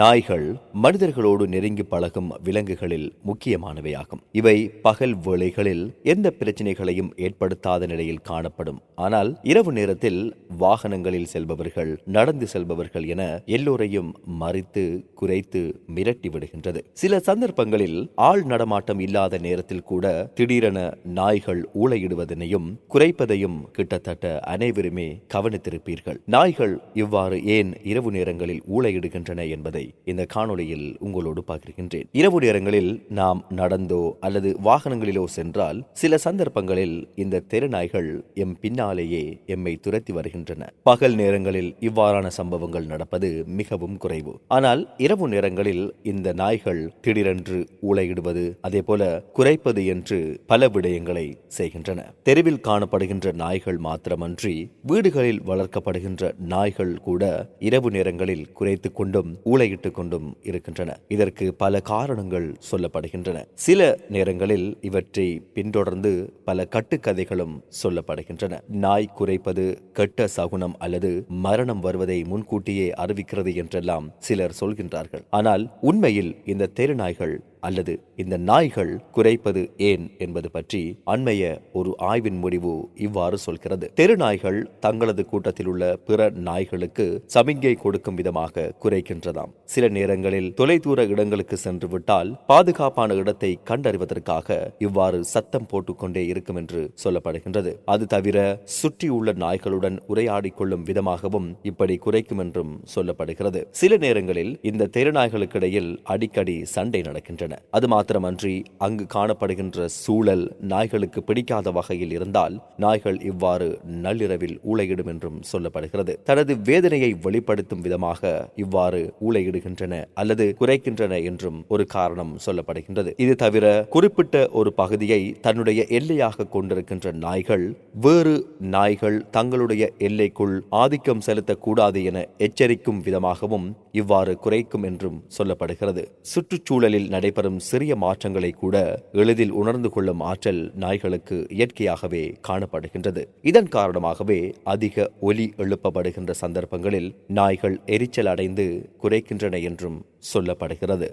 நாய்கள் மனிதர்களோடு நெருங்கி பழகும் விலங்குகளில் முக்கியமானவையாகும். இவை பகல் வேளைகளில் எந்த பிரச்சனைகளையும் ஏற்படுத்தாத நிலையில் காணப்படும். ஆனால் இரவு நேரத்தில் வாகனங்களில் செல்பவர்கள் நடந்து செல்பவர்கள் என எல்லோரையும் மறித்து குறைத்து மிரட்டி விடுகின்றது. சில சந்தர்ப்பங்களில் ஆள் நடமாட்டம் இல்லாத நேரத்தில் கூட திடீரென நாய்கள் ஊளையிடுவதனையும் குறைப்பதையும் கிட்டத்தட்ட அனைவருமே கவனித்திருப்பீர்கள். நாய்கள் இவ்வாறு ஏன் இரவு நேரங்களில் ஊளையிடுகின்றன என்பதை இந்த காணொளியில் உங்களோடு பார்க்கின்றேன் இரவு நேரங்களில் நாம் நடந்தோ அல்லது வாகனங்களிலோ சென்றால் சில சந்தர்ப்பங்களில் இந்த தெருநாய்கள் எம் பின்னாலேயே எம்மை துரத்தி வருகின்றன. பகல் நேரங்களில் இவ்வாறான சம்பவங்கள் நடப்பது மிகவும் குறைவு. ஆனால் இரவு நேரங்களில் இந்த நாய்கள் திடீரென்று ஊளையிடுவது அதே போல குறைப்பது என்று பல விடயங்களை செய்கின்றன. தெருவில் காணப்படுகின்ற நாய்கள் மாத்திரமன்றி வீடுகளில் வளர்க்கப்படுகின்ற நாய்கள் கூட இரவு நேரங்களில் குறைத்துக் கொண்டும் ஊளையிட்டுக் கொண்டும் இருக்கின்றன. இதற்கு பல காரணங்கள் சொல்லப்படுகின்றன. சில நேரங்களில் இவற்றை பின்தொடர்ந்து பல கட்டுக்கதைகளும் சொல்லப்படுகின்றன. நாய் குறைப்பது கெட்ட சகுனம் அல்லது மரணம் வருவதை முன்கூட்டியே அறிவிக்கிறது என்றெல்லாம் சிலர் சொல்கின்றார்கள். ஆனால் உண்மையில் இந்த தெருநாய்கள் அல்லது இந்த நாய்கள் குறைப்பது ஏன் என்பது பற்றி அண்மைய ஒரு ஆய்வின் முடிவு இவ்வாறு சொல்கிறது. தெரு நாய்கள் தங்களது கூட்டத்தில் உள்ள பிற நாய்களுக்கு சமிங்கை கொடுக்கும் விதமாக குறைக்கின்றதாம். சில நேரங்களில் தொலைதூர இடங்களுக்கு சென்று விட்டால் பாதுகாப்பான இடத்தை கண்டறிவதற்காக இவ்வாறு சத்தம் போட்டுக்கொண்டே இருக்கும் என்று சொல்லப்படுகின்றது. அது தவிர சுற்றியுள்ள நாய்களுடன் உரையாடிக்கொள்ளும் விதமாகவும் இப்படி குறைக்கும் என்றும் சொல்லப்படுகிறது. சில நேரங்களில் இந்த தெருநாய்களுக்கிடையில் அடிக்கடி சண்டை நடக்கின்றன. அது மாத்திரமன்றி அங்கு காணப்படுகின்ற சூழல் நாய்களுக்கு பிடிக்காத வகையில் இருந்தால் நாய்கள் இவ்வாறு நள்ளிரவில் ஊழையிடும் என்றும் சொல்லப்படுகிறது. தனது வேதனையை வெளிப்படுத்தும் விதமாக இவ்வாறு ஊழையிடுகின்றன அல்லது குறைக்கின்றன என்றும் ஒரு காரணம் சொல்லப்படுகின்றது. இது தவிர குறிப்பிட்ட ஒரு பகுதியை தன்னுடைய எல்லையாக கொண்டிருக்கின்ற நாய்கள் வேறு நாய்கள் தங்களுடைய எல்லைக்குள் ஆதிக்கம் செலுத்தக்கூடாது என எச்சரிக்கும் விதமாகவும் இவ்வாறு குறைக்கும் என்றும் சொல்லப்படுகிறது. சுற்றுச்சூழலில் நடைபெற ஏற்படும் சிறிய மாற்றங்களை கூட எளிதில் உணர்ந்து கொள்ளும் ஆற்றல் நாய்களுக்கு இயற்கையாகவே காணப்படுகின்றது. இதன் காரணமாகவே அதிக ஒலி எழுப்பப்படுகின்ற சந்தர்ப்பங்களில் நாய்கள் எரிச்சல் அடைந்து குறைக்கின்றன என்றும் சொல்லப்படுகிறது.